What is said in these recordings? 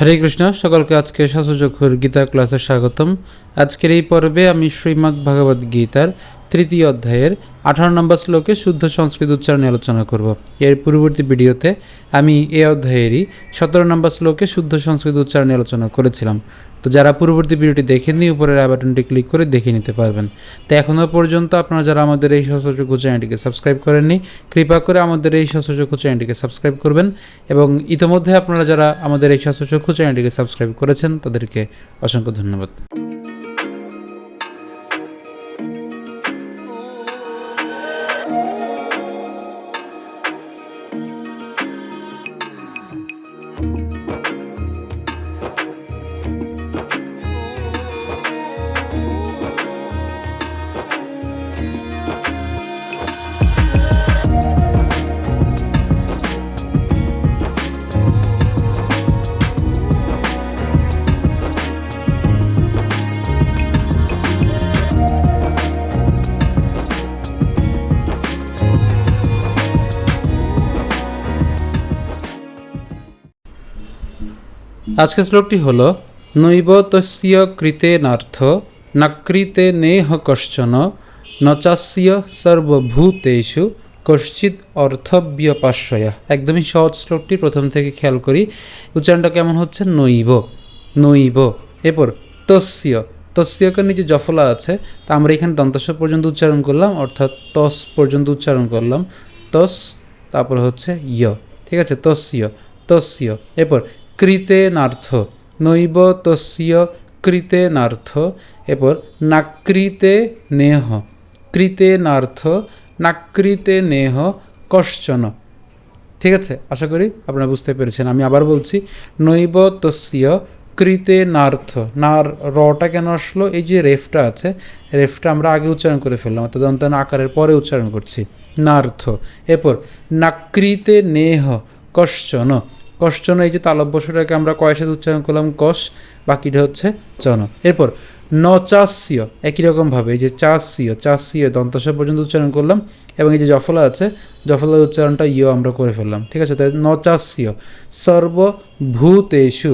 হরে কৃষ্ণ, সকলকে আজকে শাসুচক্ষুর গীতা ক্লাসে স্বাগতম। আজকের এই পর্বে আমি শ্রীমদ্ ভগবদ্ গীতার তৃতীয় অধ্যায়ের আঠারো নম্বর শ্লোকে শুদ্ধ সংস্কৃত উচ্চারণে আলোচনা করব। এর পূর্ববর্তী ভিডিওতে আমি এই অধ্যায়েরই সতেরো নম্বর শ্লোকে শুদ্ধ সংস্কৃত উচ্চারণে আলোচনা করেছিলাম। তো যারা পূর্ববর্তী ভিডিওটি দেখেননি, উপরের আই ক্লিক করে দেখে নিতে পারবেন। তো এখনও পর্যন্ত আপনারা যারা আমাদের এই সশচক্ষু চ্যানেলটিকে সাবস্ক্রাইব করেননি, কৃপা করে আমাদের এই সশচক্ষু চ্যানেলটিকে সাবস্ক্রাইব করবেন এবং ইতোমধ্যে আপনারা যারা আমাদের এই সশচক্ষু চ্যানেলটিকে সাবস্ক্রাইব করেছেন, তাদেরকে অসংখ্য ধন্যবাদ। আজকের শ্লোকটি হল, নৈব তস্য কৃতে নার্থ নাকৃতে নেহ কশ্চন নচাস্য সর্বভূতেষু কশ্চিৎ অর্থব্যপাশ্রয়। একদমই সহজ শ্লোকটি প্রথম থেকে খেয়াল করি। উচ্চারণটা কেমন হচ্ছে? নৈব নৈব। এরপর, তস্য, তস্যকে নিচে জফলা আছে, তা আমরা এখানে দন্তস্ব পর্যন্ত উচ্চারণ করলাম, অর্থাৎ তস পর্যন্ত উচ্চারণ করলাম। তস, তারপর হচ্ছে ইয় ঠিক আছে? তস্য তস্য। এরপর কৃতে নার্থ, নৈব তস্য কৃতে নার্থ, এরপর নাকৃতে নেহ, কৃতে নার্থ, নাকৃতে নেহ, কশ্চন। ঠিক আছে? আশা করি আপনারা বুঝতে পেরেছেন। আমি আবার বলছি, নৈব তস্য কৃতে নার্থ, নার রটা কেন আসলো? এই যে রেফটা আছে, রেফটা আমরা আগে উচ্চারণ করে ফেললাম, অর্থাৎ আকারের পরে উচ্চারণ করছি। নার্থ, এরপর নাকৃতে নেহ, কশ্চন। কশ্চন এই যে তালব্যসটাকে আমরা কয়ের উচ্চারণ করলাম কষ, বাকিটা হচ্ছে চন এরপর, নচাস্য, একই রকমভাবে, এই যে চাস্য চাস্য দন্তস পর্যন্ত উচ্চারণ করলাম, এবং এই যে জফলা আছে, জফলার উচ্চারণটা ইয় আমরা করে ফেললাম, ঠিক আছে? তাই নচাস্য, সর্বভূতেষু,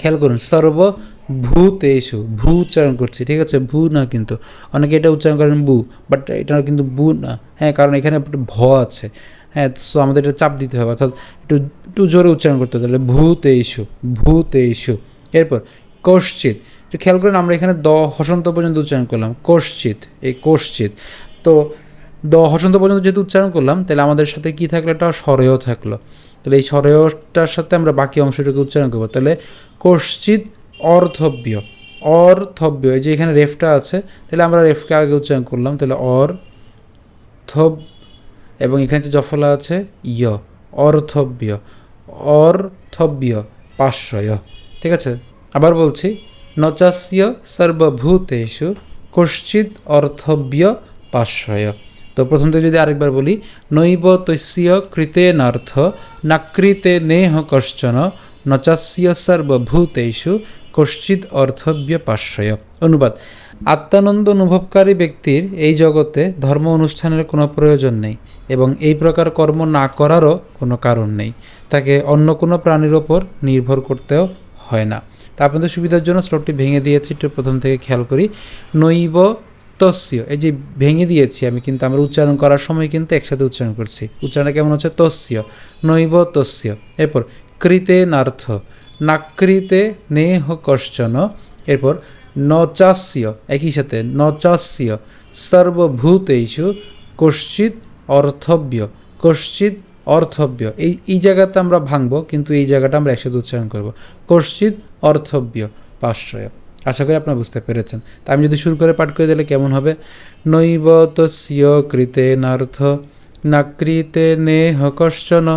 খেয়াল করুন, সর্বভূতেষু, ভূ উচ্চারণ করছি, ঠিক আছে? ভূ না কিন্তু, অনেকে এটা উচ্চারণ করেন বু বাট এটা কিন্তু বু না হ্যাঁ কারণ এখানে ভ আছে। হ্যাঁ সো আমাদের এটা চাপ দিতে হবে, অর্থাৎ একটু একটু জোরে উচ্চারণ করতে হবে, তাহলে ভূতে ইস্যু ভূতে ইস্যু এরপর, কশ্চিত। একটু খেয়াল করেন, আমরা এখানে দ, হসন্ত পর্যন্ত উচ্চারণ করলাম, কশ্চিত, এই কশ্চিত। তো দ, হসন্ত পর্যন্ত যেহেতু উচ্চারণ করলাম, তাহলে আমাদের সাথে কি থাকল, একটা স্বরেয় থাকল। তাহলে এই স্বরেয়টার সাথে আমরা বাকি অংশটুকু উচ্চারণ করব। তাহলে কশ্চিত অর্থব্য অর্থব্য এই যে এখানে রেফটা আছে, তাহলে আমরা রেফকে আগে উচ্চারণ করলাম, তাহলে অর থব এবং এখানে যে জফলা আছে ইয় অর্থব্য অর্থব্য, পাশ্রয়। ঠিক আছে? আবার বলছি, নচাস্য সর্বভূতেষু কশ্চিৎ অর্থব্য, পাশ্রয়। তো প্রথম থেকে যদি আরেকবার বলি, নৈব তস্য কৃতে নার্থ নাকৃতে নেহ কশ্চন, নচাস্য সর্বভূতেষু কশ্চিৎ অর্থব্য, পাশ্রয়। অনুবাদ, আত্মানন্দ অনুভবকারী ব্যক্তির এই জগতে ধর্ম অনুষ্ঠানের কোনো প্রয়োজন নেই। এবং এই প্রকার কর্ম না করারও কোনো কারণ নেই। তাকে অন্য কোনো প্রাণীর ওপর নির্ভর করতেও হয় না। তা আপনাদের সুবিধার জন্য শ্লোকটি ভেঙে দিয়েছি, একটু প্রথম থেকে খেয়াল করি। নৈব তস্য, এই যে ভেঙে দিয়েছি আমি, কিন্তু আমরা উচ্চারণ করার সময় কিন্তু একসাথে উচ্চারণ করছি। উচ্চারণটা কেমন হচ্ছে? তস্য, নৈব তস্য। এরপর, কৃতে নার্থ, নাকৃতে নেহ কশ্চন। এরপর, নচাস্য, একই সাথে নচাস্য, সর্বভূতেষু, কশ্চিৎ অর্থব্য, কশ্চিৎ অর্থব্য। এই এই জায়গাতে আমরা ভাঙবো, কিন্তু এই জায়গাটা আমরা একসাথে উচ্চারণ করব। কশ্চিৎ অর্থব্য, পাশ্রয়। আশা করি আপনারা বুঝতে পেরেছেন। তা আমি যদি শুরু করে পাঠ করে দিলে কেমন হবে? নৈব তস্য কৃতে নার্থ নাকৃতে নেহ কশ্চন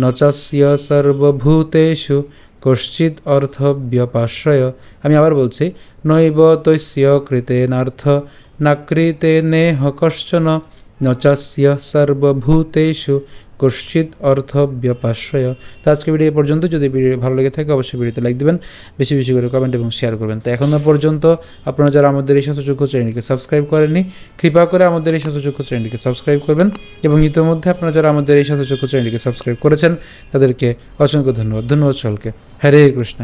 নচাস্য সর্বভূতেষু, কশ্চিৎ অর্থব্যপাশ্রয় আমি আবার বলছি, নৈব তস্য কৃতে নার্থ নাকৃতে নেহ কশ্চন নচাস্য সর্বভূতেষু কশ্চিৎ অর্থ ব্যপাশ্রয় তো আজকে ভিডিও এই পর্যন্ত। যদি ভিডিও ভালো লেগে থাকে, অবশ্যই ভিডিওতে লাইক দিবেন, বেশি বেশি করে কমেন্ট এবং শেয়ার করবেন। তো এখনও পর্যন্ত আপনারা যারা আমাদের এই শতযোগ্য চ্যানেলকে সাবস্ক্রাইব করেননি, কৃপা করে আমাদের এই শতযোগ্য চ্যানেলকে সাবস্ক্রাইব করবেন এবং ইতিমধ্যে আপনারা যারা আমাদের এই শতযোগ্য চ্যানেলকে সাবস্ক্রাইব করেছেন, তাদেরকে অসংখ্য ধন্যবাদ। ধন্যবাদ সকলকে। হরে কৃষ্ণ।